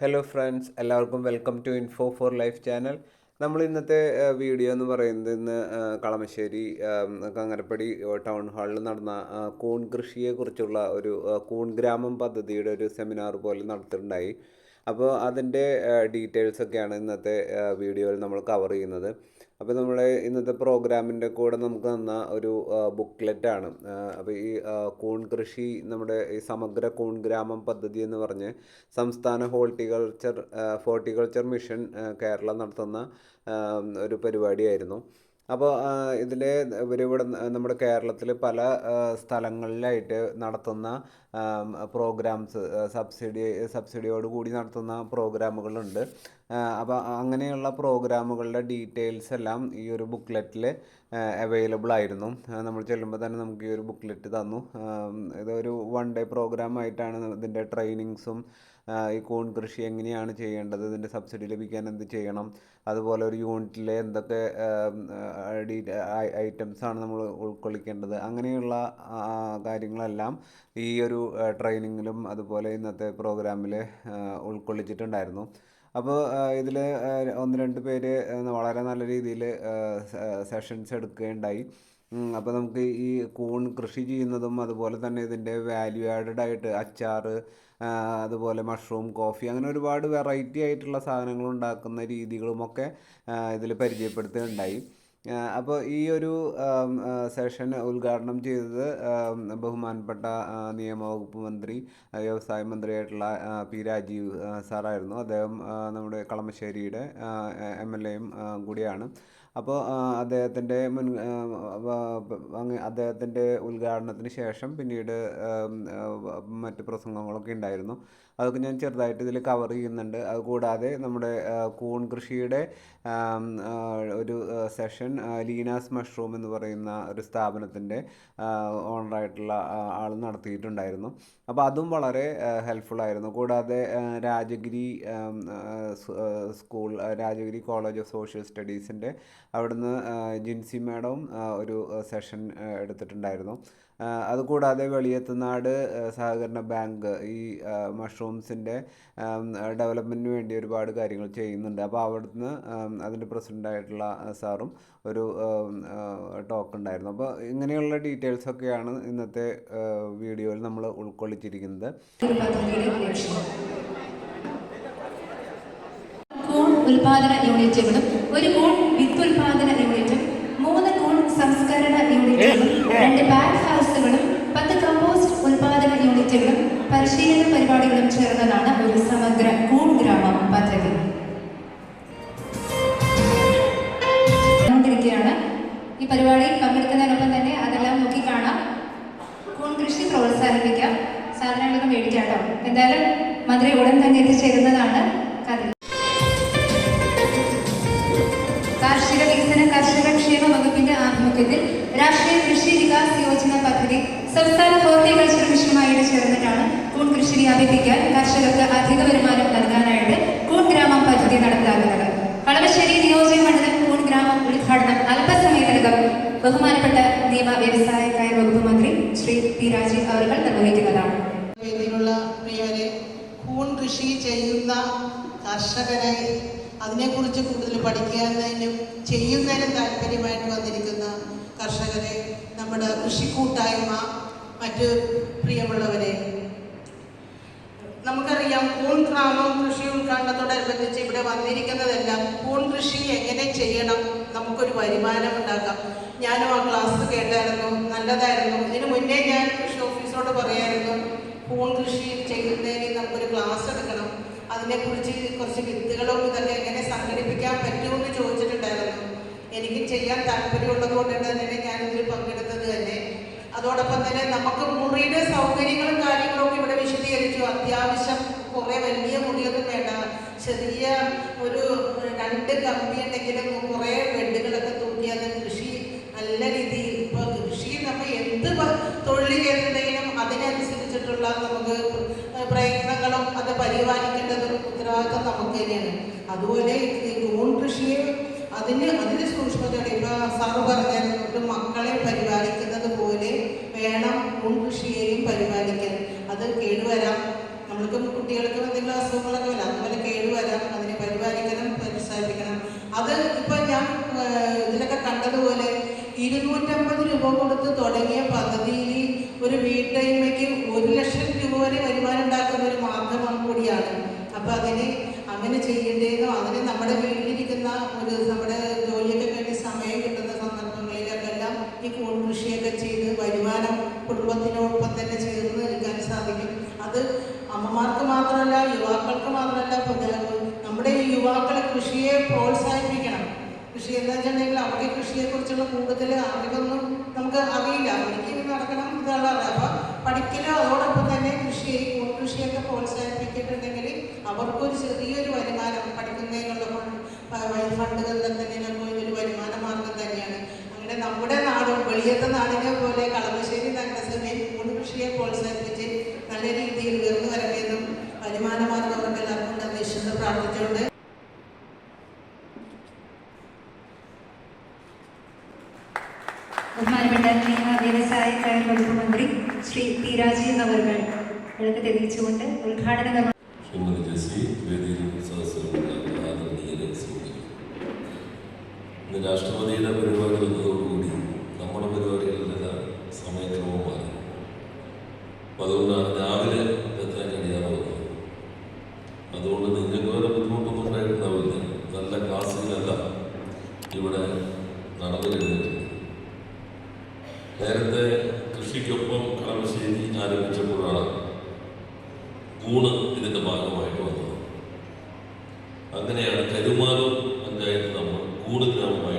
Hello friends എല്ലാവർക്കും welcome to info for life channel നമ്മൾ ഇന്നത്തെ വീഡിയോ എന്ന് പറയുന്നത് ഇന്ന് കളമശ്ശേരി കങ്ങരപ്പടി ടൗൺ ഹാളിൽ നടന്ന കൂൺ കൃഷിയെക്കുറിച്ചുള്ള ഒരു കൂൺ ഗ്രാമം പദ്ധതിയുടെ ഒരു സെമിനാർ പോലെ നടത്തിയിട്ടുണ്ടായി. അപ്പോൾ അതിന്റെ ഡീറ്റെയിൽസ് ഒക്കെയാണ് ഇന്നത്തെ വീഡിയോയിൽ നമ്മൾ കവർ ചെയ്യുന്നത്. അപ്പോൾ നമ്മുടെ ഇന്നത്തെ പ്രോഗ്രാമിന്റെ കൂടെ നമുക്ക് തന്ന ഒരു ബുക്ക്ലെറ്റാണ് അപ്പോൾ ഈ കൂൺ കൃഷി നമ്മുടെ ഈ സമഗ്ര കൂൺ ഗ്രാമം പദ്ധതി എന്ന് പറഞ്ഞ് സംസ്ഥാന ഹോർട്ടിക്കൾച്ചർ ഹോർട്ടിക്കൾച്ചർ മിഷൻ കേരളം നടത്തുന്ന ഒരു പരിപാടിയായിരുന്നു. അപ്പോൾ ഇതിൽ ഇവരിവിടെ നമ്മുടെ കേരളത്തിൽ പല സ്ഥലങ്ങളിലായിട്ട് നടത്തുന്ന പ്രോഗ്രാംസ് സബ്സിഡി സബ്സിഡിയോട് കൂടി നടത്തുന്ന പ്രോഗ്രാമുകളുണ്ട്. അപ്പോൾ അങ്ങനെയുള്ള പ്രോഗ്രാമുകളുടെ ഡീറ്റെയിൽസ് എല്ലാം ഈ ഒരു ബുക്ക്ലെറ്റിൽ അവൈലബിൾ ആയിരുന്നു. നമ്മൾ ചെല്ലുമ്പോൾ തന്നെ നമുക്ക് ഈ ഒരു ബുക്ക്ലെറ്റ് തന്നു. ഇതൊരു വൺ ഡേ പ്രോഗ്രാം ആയിട്ടാണ് ഇതിന്റെ ട്രെയിനിങ്സും ഈ കൂൺ കൃഷി എങ്ങനെയാണ് ചെയ്യേണ്ടത്? ഇതിന്റെ സബ്സിഡി ലഭിക്കാൻ എന്ത് ചെയ്യണം? അതുപോലെ ഒരു യൂണിറ്റിലെ എന്തൊക്കെ ഐറ്റംസ് ആണ് നമ്മൾ ഉൾക്കൊള്ളിക്കേണ്ടത്? അങ്ങനെയുള്ള കാര്യങ്ങളെല്ലാം ഈ ഒരു ട്രെയിനിങ്ങിലും അതുപോലെ ഇന്നത്തെ പ്രോഗ്രാമിൽ ഉൾക്കൊള്ളിച്ചിട്ടുണ്ടായിരുന്നു. അപ്പോൾ ഇതിൽ ഒന്ന് രണ്ട് പേര് വളരെ നല്ല രീതിയിൽ സെഷൻസ് എടുക്കുകയുണ്ടായി. അപ്പോൾ നമുക്ക് ഈ കൂൺ കൃഷി ചെയ്യുന്നതും അതുപോലെ തന്നെ ഇതിന്റെ വാല്യൂ ആഡഡ് ആയിട്ട് അച്ചാർ അതുപോലെ മഷ്റൂം കോഫി അങ്ങനെ ഒരുപാട് വെറൈറ്റി ആയിട്ടുള്ള സാധനങ്ങൾ ഉണ്ടാക്കുന്ന രീതികളുമൊക്കെ ഇതിൽ പരിചയപ്പെടുത്തുകയുണ്ടായി. അപ്പോൾ ഈ ഒരു സെഷൻ ഉദ്ഘാടനം ചെയ്തത് ബഹുമാനപ്പെട്ട നിയമവകുപ്പ് മന്ത്രി വ്യവസായ മന്ത്രിയായിട്ടുള്ള പി രാജീവ് സാറായിരുന്നു. അദ്ദേഹം നമ്മുടെ കളമശ്ശേരിയുടെ എം എൽ എയും കൂടിയാണ്. അപ്പോൾ അദ്ദേഹത്തിന്റെ മുൻ അദ്ദേഹത്തിന്റെ ഉദ്ഘാടനത്തിന് ശേഷം പിന്നീട് മറ്റ് പ്രസംഗങ്ങളൊക്കെ ഉണ്ടായിരുന്നു. അതൊക്കെ ഞാൻ ചെറുതായിട്ട് ഇതിൽ കവർ ചെയ്യുന്നുണ്ട്. അതുകൂടാതെ നമ്മുടെ കൂൺ കൃഷിയുടെ ഒരു സെഷൻ ലീനാസ് മഷ്റൂം എന്ന് പറയുന്ന ഒരു സ്ഥാപനത്തിന്റെ ഓണറായിട്ടുള്ള ആൾ നടത്തിയിട്ടുണ്ടായിരുന്നു. അപ്പോൾ അതും വളരെ ഹെൽപ്ഫുൾ ആയിരുന്നു. കൂടാതെ Rajagiri school Rajagiri college of social സ്റ്റഡീസിന്റെ അവിടുന്ന് ജിൻസി മാഡം ഒരു സെഷൻ എടുത്തിട്ടുണ്ടായിരുന്നു. അതുകൂടാതെ വെളിയത്തുനാട് സഹകരണ ബാങ്ക് ഈ മഷ്റൂംസിന്റെ ഡെവലപ്മെന്റിന് വേണ്ടി ഒരുപാട് കാര്യങ്ങൾ ചെയ്യുന്നുണ്ട്. അപ്പോൾ അവിടുന്ന് അതിന്റെ പ്രസിഡന്റായിട്ടുള്ള സാറും ഒരു ടോക്ക് ഉണ്ടായിരുന്നു. അപ്പോൾ ഇങ്ങനെയുള്ള ഡീറ്റെയിൽസ് ഒക്കെയാണ് ഇന്നത്തെ വീഡിയോയിൽ നമ്മൾ ഉൾക്കൊള്ളിച്ചിരിക്കുന്നത്. ഒരു കോൺ ലക്ഷ്യം ഉൽപാദന യൂണിറ്റുകളും ഒരു കോൺ വിത്ത് ഉൽപാദന യൂണിറ്റും മൂന്ന് കോൺ സംസ്കരണ യൂണിറ്റുകളും രണ്ട് ബാഗ് ശ്രീ പി രാജീവ് അവർ നിർവഹിക്കുന്നതാണ്. വേദിയിലുള്ള പ്രിയരെ കൂൺ കൃഷി ചെയ്യുന്ന കർഷകരെ അതിനെക്കുറിച്ച് കൂടുതൽ പഠിക്കാനും ചെയ്യുന്നതിനും താല്പര്യമായിട്ട് വന്നിരിക്കുന്ന കർഷകരെ നമ്മുടെ കൃഷിക്കൂട്ടായ്മ മറ്റ് പ്രിയമുള്ളവരെ നമുക്കറിയാം കൂൺ ഗ്രാമം കൃഷി ഉദ്ഘാടനത്തോടനുബന്ധിച്ച് ഇവിടെ വന്നിരിക്കുന്നതെല്ലാം കൂൺ കൃഷി എങ്ങനെ ചെയ്യണം നമുക്കൊരു വരുമാനം ഉണ്ടാക്കാം ഞാനും ആ ക്ലാസ് കേട്ടായിരുന്നു നല്ലതായിരുന്നു. ഇതിനു മുന്നേ ഞാൻ കൃഷി ഓഫീസറോട് പറയായിരുന്നു കൂൺ കൃഷി ചെയ്യുന്നതിന് നമുക്കൊരു ക്ലാസ് എടുക്കണം. അതിനെക്കുറിച്ച് കുറച്ച് വിത്തുകളും ഇതൊക്കെ എങ്ങനെ സംഘടിപ്പിക്കാൻ പറ്റുമെന്ന് ചോദിച്ചിട്ടുണ്ടായിരുന്നു. എനിക്ക് ചെയ്യാൻ താല്പര്യമുള്ളത് കൊണ്ട് തന്നെ ഞാൻ ഇതിൽ തന്നെ അതോടൊപ്പം തന്നെ നമുക്ക് മുറിയുടെ സൗകര്യങ്ങളും കാര്യങ്ങളും ഇവിടെ വിശദീകരിച്ചു. അത്യാവശ്യം കുറെ വലിയ മുറിയൊന്നും വേണ്ട. ചെറിയ ഒരു രണ്ട് കമ്പി ഉണ്ടെങ്കിലും കുറെ ബെഡുകളൊക്കെ തൂക്കിയാൽ കൃഷി നല്ല രീതിയിൽ ഇപ്പൊ കൃഷി നമ്മൾ എന്ത് തൊഴിൽ ചെയ്തിട്ടുണ്ടെങ്കിലും അതിനനുസരിച്ചിട്ടുള്ള നമുക്ക് പ്രയത്നങ്ങളും അത് പരിപാലിക്കേണ്ടതും ഉത്തരവാദിത്വം നമുക്ക് തന്നെയാണ്. അതുപോലെ ഈ കൂൺ കൃഷിയെ അതിന് അതിന് സൂക്ഷ്മതയുടെ ഇപ്പൊ സാറ് പറഞ്ഞതുകൊണ്ട് മക്കളെ പരിപാലിക്കുന്നത് പോലെ വേണം കൃഷിയെയും പരിപാലിക്കാൻ. അത് കേടുവരാം. നമ്മൾക്ക് കുട്ടികൾക്ക് എന്തെങ്കിലും അസുഖങ്ങളൊക്കെ വരാം. അതുപോലെ കേടുവരാം. അതിനെ പരിപാലിക്കണം പ്രോത്സാഹിപ്പിക്കണം. അത് ഇപ്പൊ ഞാൻ ഇതിലൊക്കെ കണ്ടതുപോലെ ഇരുന്നൂറ്റമ്പത് രൂപ കൊടുത്ത് തുടങ്ങിയ പദ്ധതിയിൽ ഒരു വീട്ടമ്മയ്ക്ക് ഒരു ലക്ഷം രൂപ വരെ വരുമാനം ഉണ്ടാക്കുന്ന ഒരു മാർഗം കൂടിയാണ്. അപ്പൊ അതിനെ അങ്ങനെ ചെയ്യേണ്ടതെന്നോ അതിന് നമ്മുടെ വീട്ടിലിരിക്കുന്ന ഒരു നമ്മുടെ ജോലിയൊക്കെ കഴിഞ്ഞ് സമയം കിട്ടുന്ന സന്ദർഭങ്ങളിലൊക്കെ എല്ലാം ഈ കൂൺ കൃഷിയൊക്കെ ചെയ്ത് വരുമാനം കുടുംബത്തിനോടൊപ്പം തന്നെ ചേർന്ന് നിൽക്കാൻ സാധിക്കും അത് അമ്മമാർക്ക് മാത്രമല്ല യുവാക്കൾക്ക് മാത്രമല്ല പൊതു- നമ്മുടെ ഈ യുവാക്കളെ കൃഷിയെ പ്രോത്സാഹിപ്പിക്കണം കൃഷി എന്താ വെച്ചിട്ടുണ്ടെങ്കിൽ അവർക്ക് കൃഷിയെക്കുറിച്ചുള്ള കൂടുതൽ അറിവൊന്നും നമുക്ക് അറിയില്ല എനിക്ക് ഇത് നടക്കണം ഇതുള്ള അപ്പൊ പഠിക്കലോ അതോടൊപ്പം തന്നെ കൃഷി കൂൺ കൃഷിയൊക്കെ പ്രോത്സാഹിപ്പിച്ചിട്ടുണ്ടെങ്കിൽ അവർക്കൊരു ചെറിയൊരു വരുമാനം പഠിക്കുന്നതിനുള്ള ഫണ്ട് ഫണ്ടുകളിൽ തന്നെ ഒരു വരുമാന മാർഗം തന്നെയാണ് അങ്ങനെ നമ്മുടെ നാടും വെളിയത്തെ നാടിനെ പോലെ കളമശ്ശേരി നഗരസഭയിൽ കൂൺ കൃഷിയെ പ്രോത്സാഹിപ്പിച്ച് നല്ല രീതിയിൽ ഉയർന്നു വരണമെന്നും വരുമാന മാർഗം അവർക്ക് എല്ലാവർക്കും ഉണ്ടെന്ന് ഈശ്വരനെ പ്രാർത്ഥിച്ചുകൊണ്ട് ബഹുമാനപ്പെട്ട നിയമ വ്യവസായ കയർ വകുപ്പ് മന്ത്രി ശ്രീ പി രാജീവ് അവർ വിളക്ക് തെളിയിച്ചുകൊണ്ട് ഉദ്ഘാടന ഇന്ന് രാഷ്ട്രപതിയുടെ പരിപാടി വന്നതോടുകൂടി നമ്മുടെ പരിപാടികളിലെല്ലാം സമയക്രമം മാറി. അപ്പം അതുകൊണ്ടാണ് രാവിലെ എത്താൻ കഴിയാതെ അതുകൊണ്ട് നിങ്ങൾക്ക് വരെ ബുദ്ധിമുട്ടൊന്നും ഉണ്ടായിട്ടുണ്ടാവില്ല നല്ല ക്ലാസ്സുകളല്ല ഇവിടെ നടന്നു കഴിഞ്ഞിട്ടുണ്ട് നേരത്തെ കൃഷിക്കൊപ്പം കളമശ്ശേരി ആരംഭിച്ചപ്പോഴാണ് കൂണ് ഇതിന്റെ ഭാഗമായിട്ട് വന്നത്. അങ്ങനെയാണ് കരുമാലൂർ പഞ്ചായത്ത് നമ്മൾ കൂട് ഗ്രാമമായിട്ട്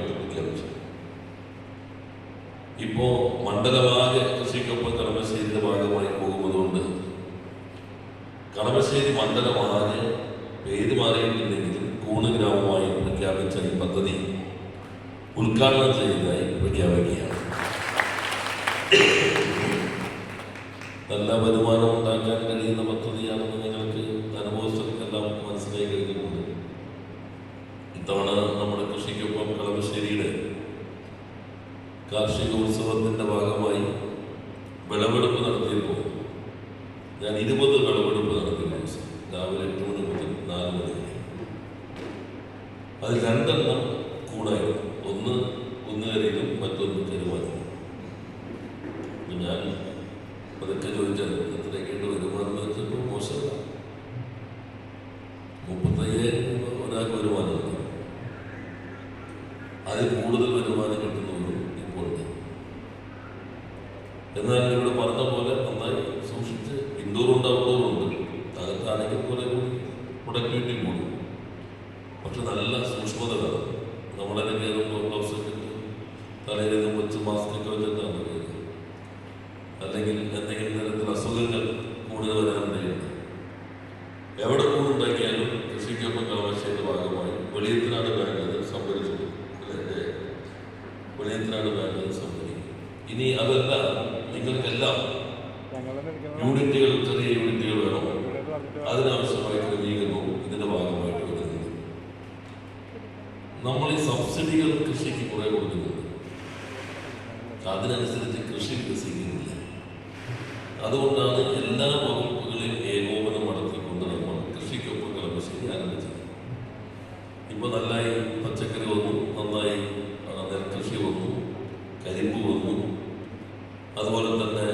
അതുപോലെ തന്നെ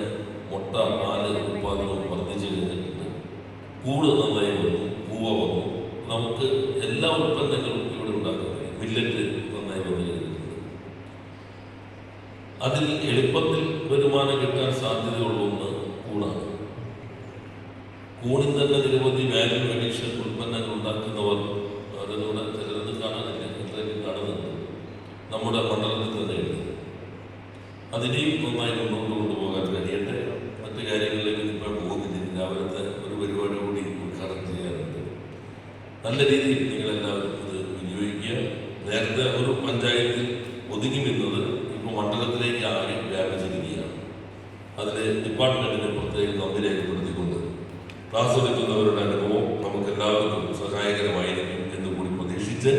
മുട്ട പാൽ ഉൽപ്പാദനവും വർദ്ധിച്ചു കഴിഞ്ഞിട്ടുണ്ട് കൂട് നന്നായി വന്നു പൂവ വന്നു. നമുക്ക് എല്ലാ ഉൽപ്പന്നങ്ങളും ഇവിടെ ഉണ്ടാക്കുന്നത് മില്ലറ്റ് നന്നായി വന്നു കഴിഞ്ഞിട്ടുണ്ട്. അതിൽ എളുപ്പത്തിൽ വരുമാനം കിട്ടാൻ സാധ്യതയുള്ള ഒന്ന് കൂണാണ് കൂണിൽ തന്നെ നിരവധി വാല്യൂ അഡീഷൻ ഉൽപ്പന്നങ്ങൾ ഉണ്ടാക്കുന്നവർ അതിലൂടെ ചിലരൊന്നും കാണാനില്ല. ചിലരൊക്കെ കാണുന്നുണ്ട്. നമ്മുടെ തന്നെയുണ്ട് അതിനെയും നന്നായി മുന്നോട്ട് കൊണ്ടുപോകാൻ കഴിയട്ടെ. മറ്റു കാര്യങ്ങളിലേക്ക് ഇപ്പോൾ പോകുന്നില്ല. അവരുടെ ഒരു പരിപാടി കൂടി ഉദ്ഘാടനം ചെയ്യാറുണ്ട്. നല്ല രീതിയിൽ നിങ്ങളെല്ലാവരും ഇത് വിനിയോഗിക്കുക. നേരത്തെ ഒരു പഞ്ചായത്തിൽ ഒതുങ്ങി നിന്നത് ഇപ്പോൾ മണ്ഡലത്തിലേക്ക് ആകെ വ്യാപിച്ചിരിക്കുകയാണ്. അതിലെ ഡിപ്പാർട്ട്മെന്റിനെ പ്രത്യേകം നന്ദി രേഖപ്പെടുത്തിക്കൊണ്ട് ക്ലാസ് എടുക്കുന്നവരുടെ അനുഭവം നമുക്ക് എല്ലാവർക്കും സഹായകരമായിരിക്കും എന്ന് കൂടി പ്രതീക്ഷിച്ച്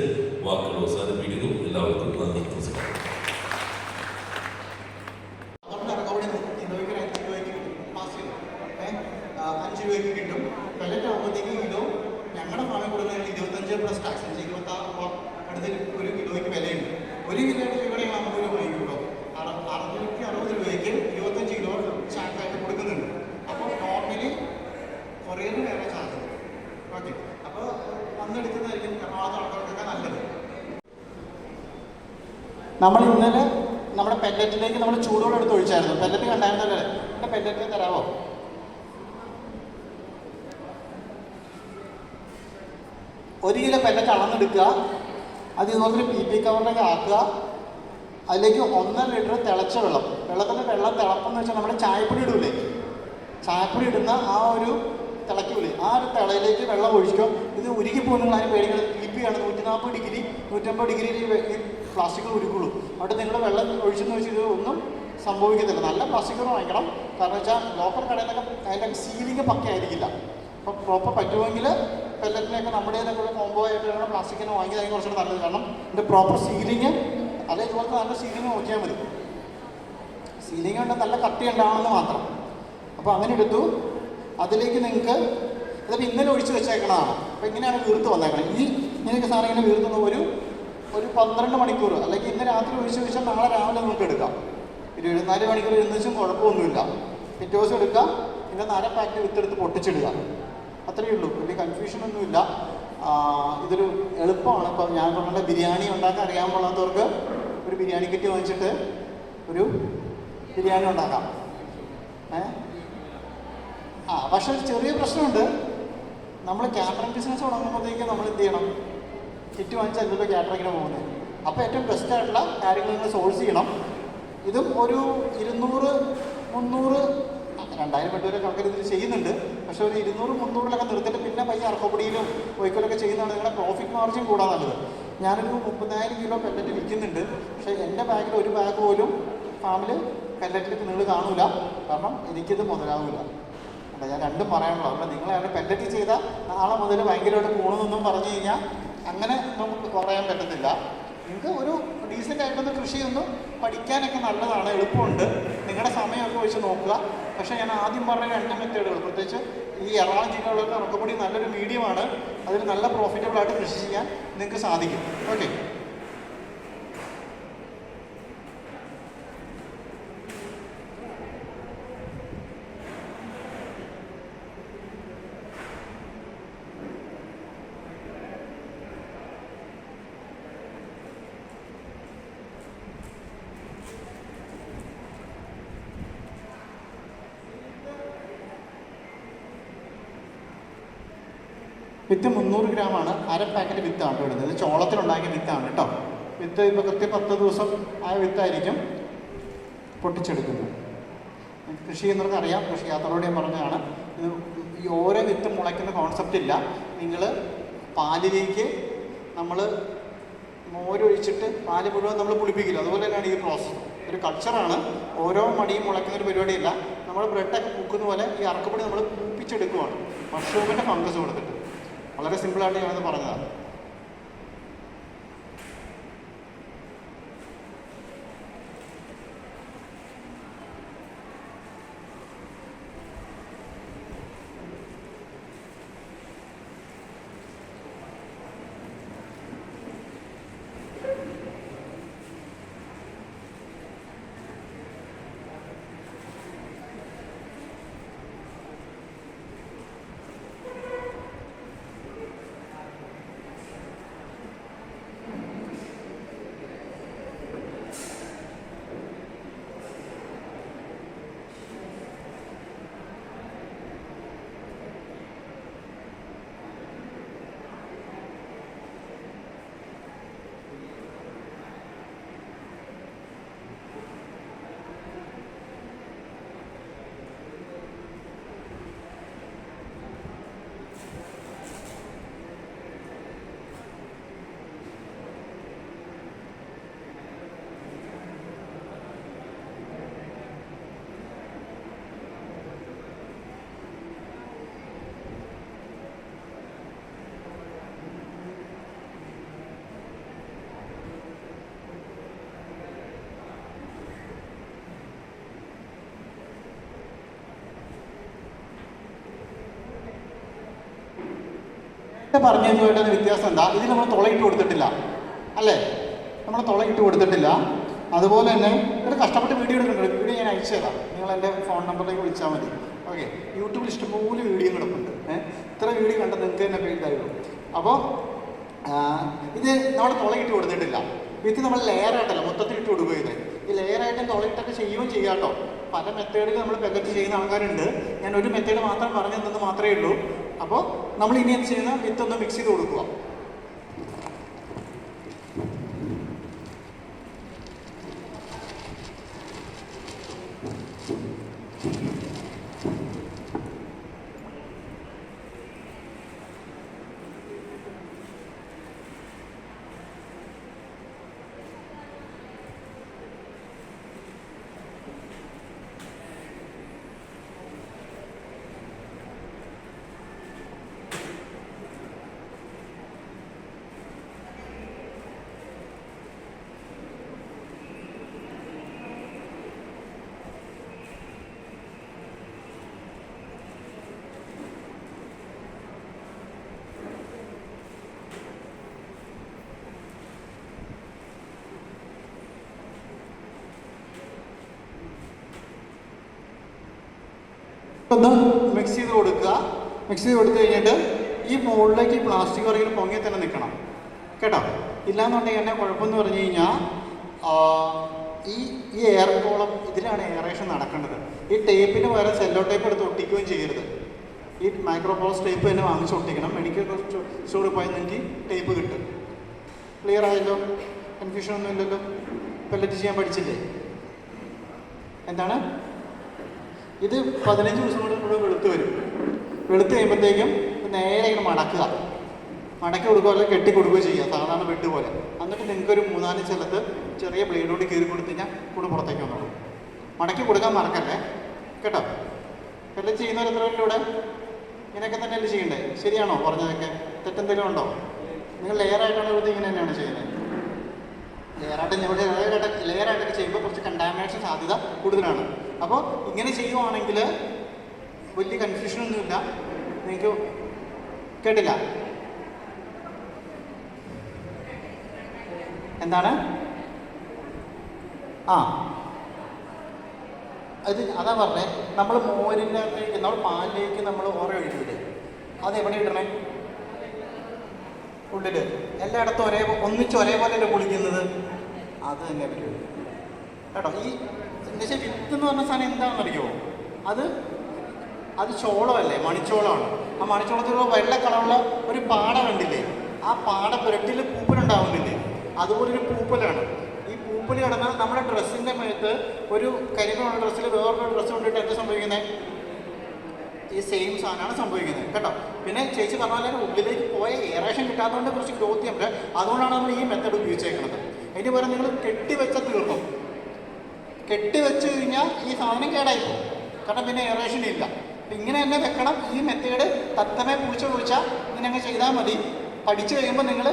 വാക്കുകൾ അവസാനിപ്പിക്കുന്നു എല്ലാവർക്കും നന്ദി നമസ്കാരം നമ്മുടെ അവിടെ നിന്ന് രൂപയ്ക്ക് അഞ്ച് രൂപയ്ക്ക് കിട്ടും മാസം ഏ, ആ, അഞ്ച് രൂപയ്ക്ക് കിട്ടും പെല്ലറ്റ് ആകുമ്പോഴത്തേക്ക് കിലോ ഞങ്ങളുടെ ഫാമിൽ കൊടുക്കുന്നതിന് ഇരുപത്തഞ്ച് പ്ലസ് ടാക്സ് ഇരുപത്തി അടുത്ത് ഒരു കിലോയ്ക്ക് വിലയുണ്ട് ഒരു കിലോയുടെ രൂപയുടെ അമ്പത് രൂപ വാങ്ങിക്കുള്ളൂ അറ അറുന്നൂറ്റി അറുപത് രൂപയ്ക്ക് ഇരുപത്തഞ്ച് കിലോ ചാക്കായിട്ട് കൊടുക്കുന്നുണ്ട് അപ്പോൾ നോർമലി കൊറിയറിന് വേറെ ചാർജ് ഓക്കെ അപ്പോൾ വന്നെടുക്കുന്നതായിരിക്കും എറണാകുളത്ത് ആൾക്കാർക്കൊക്കെ നല്ലത് നമ്മൾ ഇന്നലെ നമ്മുടെ പെല്ലറ്റിലേക്ക് നമ്മൾ ചൂടുവെള്ളം എടുത്ത് ഒഴിച്ചായിരുന്നു പെല്ലറ്റ് കണ്ടായിരുന്നല്ലേ എന്റെ തരാമോ? ഒരു കിലോ പെല്ലറ്റ് അളന്നെടുക്കുക. അത് ഇതുപോലെ പി പി കവറിനൊക്കെ ആക്കുക. അതിലേക്ക് ഒന്നര ലിറ്റർ തിളച്ച വെള്ളം. വെള്ളത്തിന്റെ വെള്ളം തിളപ്പെന്ന് വെച്ചാൽ നമ്മുടെ ചായപ്പൊടി ഇടൂലേ? ചായപ്പൊടി ഇടുന്ന ആ ഒരു തിളയ്ക്കൂലേ ആ ഒരു തിളയിലേക്ക് വെള്ളം ഒഴിക്കും ഇത് ഉരുകി പോകുന്ന ആരും പേടിക്കുന്നത് പി പി ആണ് നൂറ്റി നാൽപ്പത് ഡിഗ്രി നൂറ്റമ്പത് ഡിഗ്രിയിൽ ഈ പ്ലാസ്റ്റിക് ഉരുക്കുള്ളൂ അവിടെ നിങ്ങൾ വെള്ളം ഒഴിച്ചെന്ന് വെച്ചാൽ ഒന്നും സംഭവിക്കത്തില്ല. നല്ല പ്ലാസ്റ്റിക് വാങ്ങിക്കണം. കാരണം വെച്ചാൽ ലോക്കൽ കടയിലൊക്കെ അതിന്റെ സീലിംഗ് പക്കയായിരിക്കില്ല. അപ്പോൾ പ്രോപ്പർ പറ്റുമെങ്കിൽ പെല്ലറ്റിനെയൊക്കെ നമ്മുടെ കൂടെ കോംബോ ആയിട്ട് വേണം പ്ലാസ്റ്റിക്കിന് വാങ്ങിയതായിരിക്കും കുറച്ചുകൂടെ നല്ലത്. കാരണം ഇതിന്റെ പ്രോപ്പർ സീലിംഗ് അല്ലെ ഇതുപോലത്തെ നല്ല സീലിംഗ് നോക്കിയാൽ മതി. സീലിംഗ് ഉണ്ട് നല്ല കട്ടി ഉണ്ടാവണമെന്ന് മാത്രം. അപ്പോൾ അങ്ങനെ എടുത്തു. അതിലേക്ക് നിങ്ങൾക്ക് ഇതിപ്പോൾ ഇന്നലെ ഒഴിച്ച് വെച്ചേക്കണതാണ്. അപ്പോൾ ഇങ്ങനെയാണ് വീർത്ത് വന്നേക്കണം. ഈ ഇങ്ങനെയൊക്കെ സാധനം ഇങ്ങനെ വീർത്തുന്ന ഒരു ഒരു പന്ത്രണ്ട് മണിക്കൂർ അല്ലെങ്കിൽ ഇന്ന് രാത്രി ഒഴിച്ച് വെച്ചാൽ നാളെ രാവിലെ നമുക്ക് എടുക്കാം. ഇരുപത്തിനാല് മണിക്കൂർ ഇരുന്ന് വെച്ചും കുഴപ്പമൊന്നുമില്ല. പിറ്റേ ദിവസം എടുക്കാം. പിന്നെ നര പാക്കറ്റ് വിത്തെടുത്ത് പൊട്ടിച്ചിടുക. അത്രയേ ഉള്ളൂ. വലിയ കൺഫ്യൂഷൻ ഒന്നുമില്ല. ഇതൊരു എളുപ്പമാണ്. ഇപ്പോൾ ഞാൻ പറഞ്ഞ ബിരിയാണി ഉണ്ടാക്കാൻ അറിയാൻ പാടാത്തവർക്ക് ഒരു ബിരിയാണി കിറ്റ് വാങ്ങിച്ചിട്ട് ഒരു ബിരിയാണി ഉണ്ടാക്കാം. ഏ? ആ പക്ഷെ ഒരു ചെറിയ പ്രശ്നമുണ്ട്. നമ്മൾ കാറ്ററിംഗ് ബിസിനസ് തുടങ്ങുമ്പോഴത്തേക്ക് നമ്മൾ എന്ത് ചെയ്യണം? കിറ്റ് വാങ്ങിച്ചല്ലോ കാറ്ററിങ്ങിന് പോകുന്നത്. അപ്പോൾ ഏറ്റവും ബെസ്റ്റ് ആയിട്ടുള്ള കാര്യങ്ങൾ നിങ്ങൾ സോഴ്സ് ചെയ്യണം. ഇതും ഒരു ഇരുന്നൂറ് മുന്നൂറ് രണ്ടായിരം രണ്ടായിരം വരെ ആൾക്കാർ ഇതിൽ ചെയ്യുന്നുണ്ട്. പക്ഷെ ഒരു ഇരുന്നൂറ് മുന്നൂറിലൊക്കെ നിർത്തിയിട്ട് പിന്നെ പയ്യ അറക്കപ്പൊടിയിലും ഒയ്ക്കലൊക്കെ ചെയ്യുന്നതാണ് നിങ്ങളുടെ പ്രോഫിറ്റ് മാർജിൻ കൂടാൻ നല്ലത്. ഞാനൊരു മുപ്പതിനായിരം കിലോ പെല്ലറ്റ് വിൽക്കുന്നുണ്ട്. പക്ഷേ എന്റെ ബാഗിൽ ഒരു ബാഗ് പോലും ഫാമിൽ പെല്ലറ്റിൽ നിങ്ങൾ കാണൂല. കാരണം എനിക്കിത് മുതലാവില്ല അല്ല ഞാൻ രണ്ടും പറയാനുള്ളൂ അപ്പോൾ നിങ്ങൾ അവിടെ പെല്ലറ്റ് ചെയ്താൽ നാളെ മുതൽ ഭയങ്കരമായിട്ട് പോകണമെന്നൊന്നും പറഞ്ഞു കഴിഞ്ഞാൽ അങ്ങനെ നമുക്ക് പറയാൻ പറ്റത്തില്ല. നിങ്ങൾക്ക് ഒരു ഡീസന്റ് ആയിട്ടൊന്ന് കൃഷിയൊന്ന് പഠിക്കാനൊക്കെ നല്ലതാണ് എളുപ്പമുണ്ട്. നിങ്ങളുടെ സമയമൊക്കെ വെച്ച് നോക്കുക. പക്ഷേ ഞാൻ ആദ്യം പറഞ്ഞ രണ്ട് മെത്തേഡുകൾ. പ്രത്യേകിച്ച് ഈ എറണാകുളം ജില്ലകളിലൊക്കെ ഉറക്കപ്പൊടി നല്ലൊരു മീഡിയമാണ് അതിൽ നല്ല പ്രോഫിറ്റബിളായിട്ട് കൃഷി ചെയ്യാൻ നിങ്ങൾക്ക് സാധിക്കും. ഓക്കെ വിത്ത് മുന്നൂറ് ഗ്രാമാണ്. അര പാക്കറ്റ് വിത്താണ് ഇടുന്നത് ഇത് ചോളത്തിലുണ്ടാക്കിയ വിത്താണ് കേട്ടോ. വിത്ത് ഇപ്പോൾ കൃത്യം പത്ത് ദിവസം ആ വിത്തായിരിക്കും പൊട്ടിച്ചെടുക്കുന്നത്. കൃഷി ചെയ്യുന്നവർക്ക് അറിയാം. കൃഷി യാത്രയോടെ ഞാൻ പറഞ്ഞതാണ്. ഇത് ഈ ഓരോ വിത്ത് മുളയ്ക്കുന്ന കോൺസെപ്റ്റ് ഇല്ല. നിങ്ങൾ പാലിലേക്ക് നമ്മൾ മോരൊഴിച്ചിട്ട് പാൽ മുഴുവൻ നമ്മൾ പുളിപ്പിക്കില്ല. അതുപോലെ തന്നെയാണ് ഈ പ്രോസസ്സ് ഒരു കൾച്ചറാണ് ഓരോ മടിയും മുളയ്ക്കുന്ന ഒരു പരിപാടിയില്ല. നമ്മൾ ബ്രെഡൊക്കെ പൂക്കുന്ന പോലെ ഈ അറക്കപ്പൊടി നമ്മൾ പൂപ്പിച്ചെടുക്കുവാണ് മഷ്റൂമിന്റെ ഫംഗസ് കൊടുത്തിട്ട്. വളരെ സിമ്പിളായിട്ട് ഞാനത് പറഞ്ഞതാണ്. ഇത് കഴിഞ്ഞാൽ വ്യത്യാസം എന്താ? ഇതിൽ നമ്മൾ തുളയിട്ട് കൊടുത്തിട്ടില്ല. അല്ലേ? നമ്മൾ തുളയിട്ട് കൊടുത്തിട്ടില്ല. അതുപോലെ തന്നെ ഇവിടെ കഷ്ടപ്പെട്ട് വീഡിയോ എടുക്കുന്നുണ്ട് വീഡിയോ ഞാൻ അയച്ചു തരാം. നിങ്ങൾ എന്റെ ഫോൺ നമ്പറിലേക്ക് വിളിച്ചാൽ മതി. ഓക്കെ യൂട്യൂബിൽ ഇഷ്ടംപോലെ വീഡിയോ കിടപ്പുണ്ട്. ഏഹ് ഇത്ര വീഡിയോ കണ്ടാൽ നിങ്ങൾക്ക് തന്നെ പേരുണ്ടായുള്ളൂ അപ്പോൾ ഇത് നമ്മൾ തുളയിട്ട് കൊടുത്തിട്ടില്ല. വിത്ത് നമ്മൾ ലെയറായിട്ടല്ല മൊത്തത്തിൽ ഇട്ട് കൊടുക്കുക ഇത് ഈ ലെയറായിട്ട് തുളയിട്ടൊക്കെ ചെയ്യുകയും ചെയ്യാം കേട്ടോ. പല മെത്തേഡുകൾ നമ്മൾ പെക്കറ്റ് ചെയ്യുന്ന ആൾക്കാരുണ്ട്. ഞാൻ ഒരു മെത്തേഡ് മാത്രം പറഞ്ഞു തന്നത് മാത്രമേ ഉള്ളൂ. അപ്പോൾ നമ്മൾ ഇനി എന്ത് ചെയ്യുന്ന? വിത്തൊന്ന് മിക്സ് ചെയ്ത് കൊടുക്കുക. ഒന്ന് മിക്സ് ചെയ്ത് കൊടുക്കുക. മിക്സ് ചെയ്ത് കൊടുത്തു കഴിഞ്ഞിട്ട് ഈ മുകളിലേക്ക് ഈ പ്ലാസ്റ്റിക് കറിയിൽ പൊങ്ങി തന്നെ നിൽക്കണം. കേട്ടോ? ഇല്ലാന്നുണ്ടെങ്കിൽ എന്നെ കുഴപ്പമെന്ന് പറഞ്ഞു കഴിഞ്ഞാൽ ഈ ഈ എയർ കോളം ഇതിലാണ് എയറേഷൻ നടക്കേണ്ടത്. ഈ ടേപ്പിന് പകരം സെല്ലോ ടേപ്പ് എടുത്ത് ഒട്ടിക്കുകയും ചെയ്യരുത്. ഈ മൈക്രോപോസ് ടേപ്പ് തന്നെ വാങ്ങിച്ച് ഒട്ടിക്കണം. മെഡിക്കൽ സ്റ്റോറിൽ പോയാൽ നിങ്ങൾക്ക് ടേപ്പ് കിട്ടും. ക്ലിയർ ആയല്ലോ? കൺഫ്യൂഷൻ ഒന്നും ഇല്ലല്ലോ? പെല്ലറ്റ് ചെയ്യാൻ പഠിച്ചില്ലേ? എന്താണ്? ഇത് പതിനഞ്ച് ദിവസം കൊണ്ട് ഇവിടെ വെളുത്ത് വരും. വെളുത്ത് കഴിയുമ്പോഴത്തേക്കും നേരെ ഇങ്ങനെ മടക്കുക. മടക്കി കൊടുക്കുക അല്ലെങ്കിൽ കെട്ടി കൊടുക്കുകയോ ചെയ്യുക. സാധാരണ ബെഡ് പോലെ. എന്നിട്ട് നിങ്ങൾക്ക് ഒരു മൂന്നാൽ സ്ഥലത്ത് ചെറിയ ബ്ലേഡ് കീറി കൊടുത്തു കഴിഞ്ഞാൽ കൂടെ പുറത്തേക്ക് വന്നോളൂ. മടക്കി കൊടുക്കാൻ മറക്കല്ലേ? കേട്ടോ? എല്ലാം പേരുണ്ട് ഇവിടെ? ഇങ്ങനെയൊക്കെ തന്നെയല്ലേ ചെയ്യണ്ടേ? ശരിയാണോ പറഞ്ഞതൊക്കെ? തെറ്റെന്തെങ്കിലും ഉണ്ടോ? നിങ്ങൾ ലെയറായിട്ടാണ് ഇവിടെ ഇങ്ങനെ തന്നെയാണ് ചെയ്യുന്നത്? ലെയറായിട്ട് ഇവിടെ ലെയറായിട്ട് ലെയറായിട്ടൊക്കെ ചെയ്യുമ്പോൾ കുറച്ച് കണ്ടാമിനേഷൻ സാധ്യത കൂടുതലാണ്. അപ്പോൾ ഇങ്ങനെ ചെയ്യുവാണെങ്കിൽ വലിയ കൺഫ്യൂഷനൊന്നുമില്ല നിങ്ങൾക്ക് കേട്ടില്ല. എന്താണ്? ആ. അത് അതാ പറഞ്ഞേ. നമ്മൾ മോരിന്റെ അകത്തേക്ക് നമ്മൾ പാലിലേക്ക് നമ്മൾ ഓറ അത് എവിടെ ഇടണേ? ഉള്ളിൽ എല്ലായിടത്തും ഒരേ ഒന്നിച്ച് ഒരേപോലെ കുളിക്കുന്നത്? അത് തന്നെ പറ്റുള്ളൂ കേട്ടോ? ഈ എന്നുവെച്ചാൽ വിത്ത് എന്ന് പറഞ്ഞ സാധനം എന്താണെന്ന് അറിയുമോ അത് അത് ചോളമല്ലേ? മണിച്ചോളമാണ്. ആ മണിച്ചോളത്തിലുള്ള വെള്ള കളറുള്ള ഒരു പാട കണ്ടില്ലേ? ആ പാട പുരട്ടിൽ പൂപ്പലുണ്ടാവുന്നില്ലേ? അതുപോലെ ഒരു പൂപ്പലാണ്. ഈ പൂപ്പൽ കിടന്നാൽ നമ്മുടെ ഡ്രസ്സിന്റെ മേത്ത് ഒരു കരിമുള്ള ഡ്രസ്സിൽ വേറൊരു ഡ്രസ്സ് കൊണ്ടിട്ട് എന്താ സംഭവിക്കുന്നത് ഈ സെയിം സാധനമാണ് സംഭവിക്കുന്നത് കേട്ടോ? പിന്നെ ചേച്ചി പറഞ്ഞ പോലെ ഉള്ളിലേക്ക് പോയ എയറേഷൻ കിട്ടാത്തതുകൊണ്ട് കുറച്ച് ഗ്രോത്ത് ചെയ്യാൻ അതുകൊണ്ടാണ് നമ്മൾ ഈ മെത്തഡ് ഉപയോഗിച്ചേക്കുന്നത്. അതിന് പകരം നിങ്ങൾ കെട്ടിവെച്ച തീർന്നു കെട്ടിവെച്ച് കഴിഞ്ഞാൽ ഈ സാധനം കേടായി പോകും കാരണം പിന്നെ എയറേഷൻ ഇല്ല. ഇങ്ങനെ തന്നെ വെക്കണം. ഈ മെത്തേഡ് തത്തമേ കുളിച്ച് കുളിച്ചാൽ ഇങ്ങനെ അങ്ങ് ചെയ്താൽ മതി. പഠിച്ചു കഴിയുമ്പോൾ നിങ്ങൾ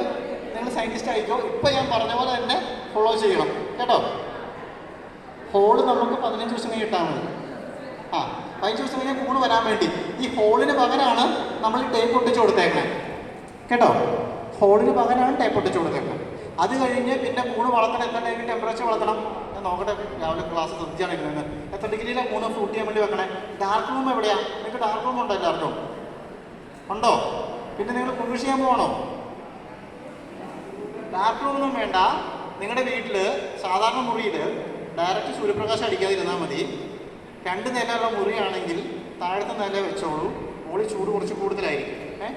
നിങ്ങൾ സയന്റിസ്റ്റ് ആയിക്കോ. ഇപ്പം ഞാൻ പറഞ്ഞ പോലെ തന്നെ ഫോളോ ചെയ്യണം. കേട്ടോ? ഹോൾ നമുക്ക് പതിനഞ്ച് ദിവസം കഴിഞ്ഞ് ഇട്ടാൽ മതി. ആ പതിനഞ്ച് ദിവസം കഴിഞ്ഞാൽ കൂട് വരാൻ വേണ്ടി. ഈ ഹോളിന് പകരമാണ് നമ്മൾ ടേപ്പ് ഒട്ടിച്ച് കൊടുത്തേക്കണേ. കേട്ടോ? ഹോളിന് പകരമാണ് ടേപ്പ് ഒട്ടിച്ച് കൊടുത്തേക്കണേ. അത് കഴിഞ്ഞ് പിന്നെ കൂട് വളർത്തണം. എത്ര ടൈമിൽ ടെമ്പറേച്ചർ വളർത്തണം? നോക്കട്ടെ രാവിലെ ക്ലാസ് ശ്രദ്ധിച്ചാണ് ഇരുന്നത്. എത്ര ഡിഗ്രിയിലെ മൂന്ന് ഫ്രൂട്ട് ചെയ്യാൻ വേണ്ടി വെക്കണേ? ഡാർക്ക് റൂം എവിടെയാണ് നിങ്ങൾക്ക് ഡാർക്ക് റൂം ഉണ്ടോ എല്ലാവർക്കും? ഉണ്ടോ? പിന്നെ നിങ്ങൾ കൃഷി ചെയ്യാൻ പോകണോ ഡാർക്ക് റൂമൊന്നും വേണ്ട. നിങ്ങളുടെ വീട്ടിൽ സാധാരണ മുറിയിൽ ഡയറക്റ്റ് സൂര്യപ്രകാശം അടിക്കാതിരുന്നാൽ മതി. രണ്ട് നിലയുള്ള മുറിയാണെങ്കിൽ താഴത്തെ നില വെച്ചോളൂ. മുകളിൽ ചൂട് കുറച്ച് കൂടുതലായിരിക്കും. ഏ?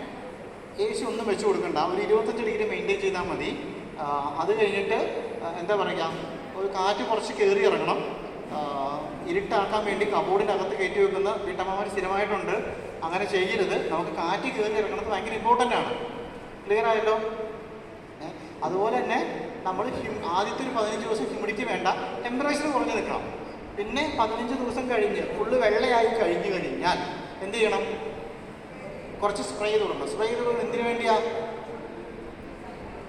എ സി ഒന്നും വെച്ച് കൊടുക്കണ്ട. ഒരു ഇരുപത്തഞ്ച് ഡിഗ്രി മെയിന്റെയിൻ ചെയ്താൽ മതി. അത് കഴിഞ്ഞിട്ട് എന്താ പറയുക? ഒരു കാറ്റ് കുറച്ച് കയറി ഇറങ്ങണം. ഇരുട്ടാക്കാൻ വേണ്ടി കബോർഡിനകത്ത് കയറ്റി വെക്കുന്ന വീട്ടമ്മമാർ സ്ഥിരമായിട്ടുണ്ട്. അങ്ങനെ ചെയ്യരുത്. നമുക്ക് കാറ്റ് കയറി ഇറങ്ങുന്നത് ഭയങ്കര ഇമ്പോർട്ടന്റ് ആണ്. ക്ലിയർ ആയല്ലോ? അതുപോലെ തന്നെ നമ്മൾ ഹ്യൂ- ആദ്യത്തെ ഒരു പതിനഞ്ച് ദിവസം ഹ്യൂമിഡിറ്റി വേണ്ട. ടെമ്പറേച്ചർ കുറഞ്ഞ് നിൽക്കണം. പിന്നെ പതിനഞ്ച് ദിവസം കഴിഞ്ഞ് ഫുള്ള് വെള്ളയായി കഴിഞ്ഞു കഴിഞ്ഞാൽ എന്ത് ചെയ്യണം? കുറച്ച് സ്പ്രേ ചെയ്ത് കൊടുക്കണം സ്പ്രേ ചെയ്ത് കൊടുക്കുന്നത് എന്തിനു വേണ്ടിയാണ്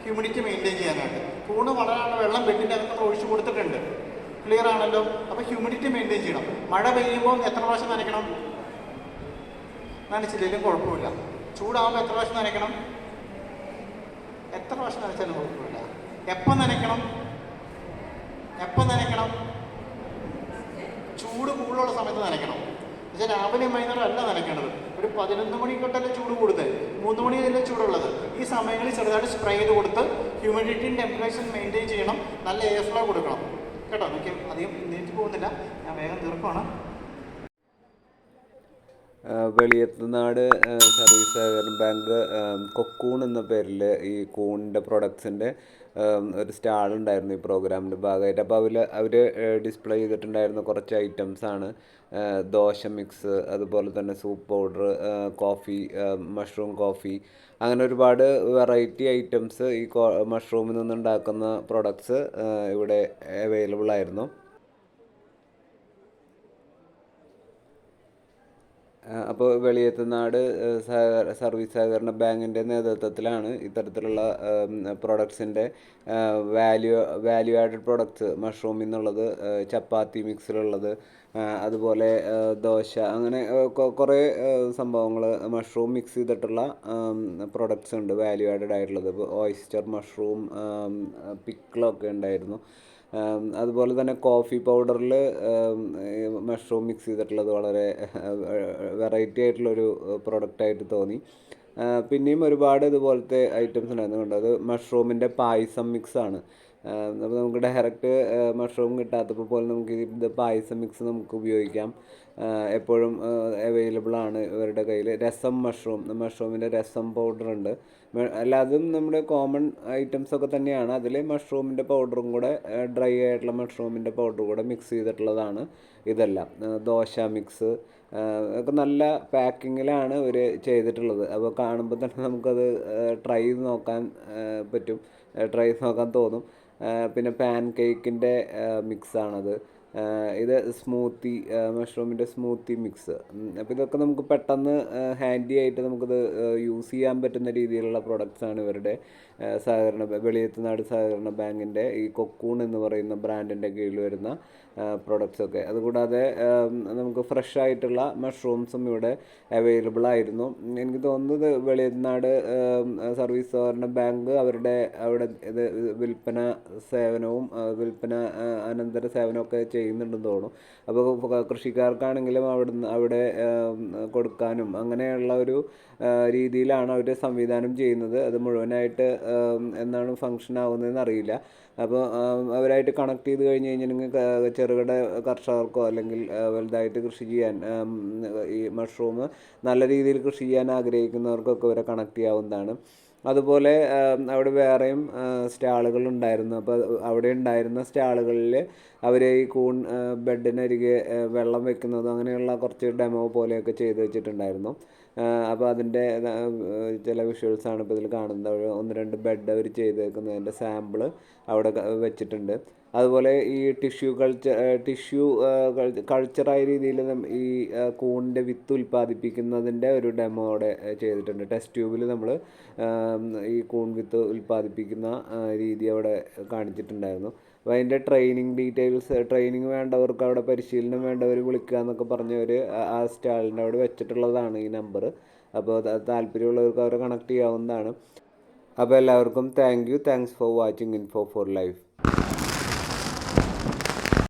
ഹ്യൂമിഡിറ്റി മെയിന്റെയിൻ ചെയ്യാനായിട്ട്. കൂണ് വളരാനുള്ള വെള്ളം ബെഡിന്റെ അകത്ത് ഒഴിച്ചു കൊടുത്തിട്ടുണ്ട്. ക്ലിയർ ആണല്ലോ? അപ്പോൾ ഹ്യൂമിഡിറ്റി മെയിന്റെയിൻ ചെയ്യണം. മഴ പെയ്യുമ്പോൾ എത്ര പ്രാവശ്യം നനയ്ക്കണം? നനച്ചില്ലെങ്കിലും കുഴപ്പമില്ല. ചൂടാകുമ്പോൾ എത്ര പ്രാവശ്യം നനയ്ക്കണം? എത്ര പ്രാവശ്യം നനച്ചാലും കുഴപ്പമില്ല. എപ്പം നനയ്ക്കണം? എപ്പം നനയ്ക്കണം? ചൂട് കൂടുതലുള്ള സമയത്ത് നനയ്ക്കണം. പക്ഷേ രാവിലെ വൈകുന്നേരം അല്ല നനയ്ക്കേണ്ടത്. ഒരു പതിനൊന്ന് മണി തൊട്ടല്ലേ ചൂട് കൂടുതൽ. മൂന്ന് മണി അല്ലേ ചൂടുള്ളത്. ഈ സമയങ്ങളിൽ ചെറുതായിട്ട് സ്പ്രേ ചെയ്ത് കൊടുത്ത് ഹ്യൂമിഡിറ്റിയും ടെമ്പറേച്ചർ മെയിന്റെയിൻ ചെയ്യണം. നല്ല എയർ ഫ്ലോ കൊടുക്കണം. കേട്ടോ? എനിക്ക് അധികം നീട്ടി പോകുന്നില്ല. ഞാൻ വേഗം തീർക്കുവാണ്. വെളിയത്തുനാട് സർവീസ് സഹകരണ ബാങ്ക് കൊക്കൂൺ എന്ന പേരിൽ ഈ കൂണിന്റെ പ്രൊഡക്ട്സിന്റെ ഒരു സ്റ്റാൾ ഉണ്ടായിരുന്നു ഈ പ്രോഗ്രാമിന്റെ ഭാഗമായിട്ട്. അപ്പോൾ അവർ അവർ ഡിസ്പ്ലേ ചെയ്തിട്ടുണ്ടായിരുന്ന കുറച്ച് ഐറ്റംസ് ആണ്. ദോശ മിക്സ് അതുപോലെ തന്നെ soup powder coffee mushroom coffee അങ്ങനെ ഒരുപാട് വെറൈറ്റി ഐറ്റംസ് ഈ മഷ്റൂമിൽ നിന്നുണ്ടാക്കുന്ന പ്രൊഡക്ട്സ് ഇവിടെ അവൈലബിൾ ആയിരുന്നു. അപ്പോൾ വെളിയത്തുനാട് സഹ സർവീസ് സഹകരണ ബാങ്കിന്റെ നേതൃത്വത്തിലാണ് ഇത്തരത്തിലുള്ള പ്രൊഡക്ട്സിന്റെ വാല്യൂ വാല്യൂ ആഡഡ് പ്രൊഡക്ട്സ് മഷ്റൂമിൽ നിന്നുള്ളത് ചപ്പാത്തി മിക്സിലുള്ളത് അതുപോലെ ദോശ അങ്ങനെ കുറേ സംഭവങ്ങൾ മഷ്റൂം മിക്സ് ചെയ്തിട്ടുള്ള പ്രൊഡക്ട്സ് ഉണ്ട് വാല്യൂ ആഡഡ് ആയിട്ടുള്ളത്. ഇപ്പോൾ ഓയിസ്റ്റർ മഷ്റൂം പിക്കിളൊക്കെ ഉണ്ടായിരുന്നു. അതുപോലെ തന്നെ കോഫി പൗഡറിൽ മഷ്റൂം മിക്സ് ചെയ്തിട്ടുള്ളത് വളരെ വെറൈറ്റി ആയിട്ടുള്ളൊരു പ്രൊഡക്റ്റായിട്ട് തോന്നി. പിന്നെയും ഒരുപാട് ഇതുപോലത്തെ ഐറ്റംസ് ഉണ്ടായിരുന്നു അത് മഷ്റൂമിന്റെ പായസം മിക്സാണ് അപ്പോൾ നമുക്ക് ഡയറക്റ്റ് മഷ്റൂം കിട്ടാത്തപ്പോൾ പോലും നമുക്ക് ഇത് പായസം മിക്സ് നമുക്ക് ഉപയോഗിക്കാം. എപ്പോഴും അവൈലബിൾ ആണ് ഇവരുടെ കയ്യിൽ രസം മഷ്റൂം മഷ്റൂമിന്റെ രസം പൗഡർ ഉണ്ട്. അല്ലാതും നമ്മുടെ കോമൺ ഐറ്റംസ് ഒക്കെ തന്നെയാണ്. അതിൽ മഷ്റൂമിന്റെ പൗഡറും കൂടെ ഡ്രൈ ആയിട്ടുള്ള മഷ്റൂമിന്റെ പൗഡർ കൂടെ മിക്സ് ചെയ്തിട്ടുള്ളതാണ് ഇതെല്ലാം. ദോശ മിക്സ് ഒക്കെ നല്ല പാക്കിങ്ങിലാണ് ഇവർ ചെയ്തിട്ടുള്ളത്. അപ്പോൾ കാണുമ്പോൾ തന്നെ നമുക്കത് ട്രൈ ചെയ്ത് നോക്കാൻ പറ്റും. ട്രൈ ചെയ്ത് നോക്കാൻ തോന്നും. പിന്നെ പാൻ കേക്കിന്റെ മിക്സാണത്. ഇത് സ്മൂത്തി മഷ്റൂമിന്റെ സ്മൂത്തി മിക്സ്. അപ്പോൾ ഇതൊക്കെ നമുക്ക് പെട്ടെന്ന് ഹാൻഡി ആയിട്ട് നമുക്കിത് യൂസ് ചെയ്യാൻ പറ്റുന്ന രീതിയിലുള്ള പ്രൊഡക്ട്സാണ് ഇവരുടെ. സഹകരണ വെളിയത്തുനാട് സഹകരണ ബാങ്കിന്റെ ഈ കൊക്കൂൺ എന്ന് പറയുന്ന ബ്രാൻഡിന്റെ കീഴിൽ വരുന്ന പ്രൊഡക്ട്സ് ഒക്കെ. അതുകൂടാതെ നമുക്ക് ഫ്രഷ് ആയിട്ടുള്ള മഷ്റൂംസും ഇവിടെ അവൈലബിൾ ആയിരുന്നു. എനിക്ക് തോന്നുന്നത് വെളിയനാട് സർവീസ് സഹകരണ ബാങ്ക് അവരുടെ അവിടെ ഇത് വിൽപ്പന സേവനവും വിൽപ്പന അനന്തര സേവനമൊക്കെ ചെയ്യുന്നുണ്ടെന്ന് തോന്നുന്നു. അപ്പോൾ കൃഷിക്കാർക്കാണെങ്കിലും അവിടെ അവിടെ കൊടുക്കാനും അങ്ങനെയുള്ള ഒരു രീതിയിലാണ് അവർ സംവിധാനം ചെയ്യുന്നത്. അത് മുഴുവനായിട്ട് എന്നാണ് ഫങ്ഷൻ ആവുന്നതെന്ന് അറിയില്ല. അപ്പോൾ അവരായിട്ട് കണക്ട് ചെയ്ത് കഴിഞ്ഞ് കഴിഞ്ഞിട്ടുണ്ടെങ്കിൽ ചെറുകിട കർഷകർക്കോ അല്ലെങ്കിൽ വലുതായിട്ട് കൃഷി ചെയ്യാൻ ഈ മഷ്റൂം നല്ല രീതിയിൽ കൃഷി ചെയ്യാൻ ആഗ്രഹിക്കുന്നവർക്കൊക്കെ ഇവരെ കണക്ട് ചെയ്യാവുന്നതാണ്. അതുപോലെ അവിടെ വേറെയും സ്റ്റാളുകൾ ഉണ്ടായിരുന്നു അപ്പോൾ അവിടെ ഉണ്ടായിരുന്ന സ്റ്റാളുകളിൽ അവർ ഈ കൂൺ ബെഡിനരികെ വെള്ളം വെക്കുന്നതും അങ്ങനെയുള്ള കുറച്ച് ഡെമോ പോലെയൊക്കെ ചെയ്ത് വെച്ചിട്ടുണ്ടായിരുന്നു. അപ്പോൾ അതിന്റെ ചില വിഷ്വൽസാണ് ഇപ്പോൾ ഇതിൽ കാണുന്നത്. ഒന്ന് രണ്ട് ബെഡ് അവർ ചെയ്തേക്കുന്നതിന്റെ സാമ്പിൾ അവിടെ വെച്ചിട്ടുണ്ട്. അതുപോലെ ഈ ടിഷ്യൂ കൾച്ചർ ടിഷ്യൂ കൾച്ചറായ രീതിയിൽ ഈ കൂണിന്റെ വിത്ത് ഉൽപ്പാദിപ്പിക്കുന്നതിന്റെ ഒരു ഡെമോ അവിടെ ചെയ്തിട്ടുണ്ട്. ടെസ്റ്റ് ട്യൂബിൽ നമ്മൾ ഈ കൂൺ വിത്ത് ഉൽപ്പാദിപ്പിക്കുന്ന രീതി അവിടെ കാണിച്ചിട്ടുണ്ടായിരുന്നു. അപ്പോൾ അതിന്റെ ട്രെയിനിങ് ഡീറ്റെയിൽസ് ട്രെയിനിങ് വേണ്ടവർക്ക് അവിടെ പരിശീലനം വേണ്ടവർ വിളിക്കുക എന്നൊക്കെ ഒരു ആ സ്റ്റാളിന്റെ അവിടെ വെച്ചിട്ടുള്ളതാണ് ഈ നമ്പർ അപ്പോൾ താല്പര്യമുള്ളവർക്ക് അവരെ കണക്ട് ചെയ്യാവുന്നതാണ്. അപ്പോൾ എല്ലാവർക്കും thank you thanks for watching info for life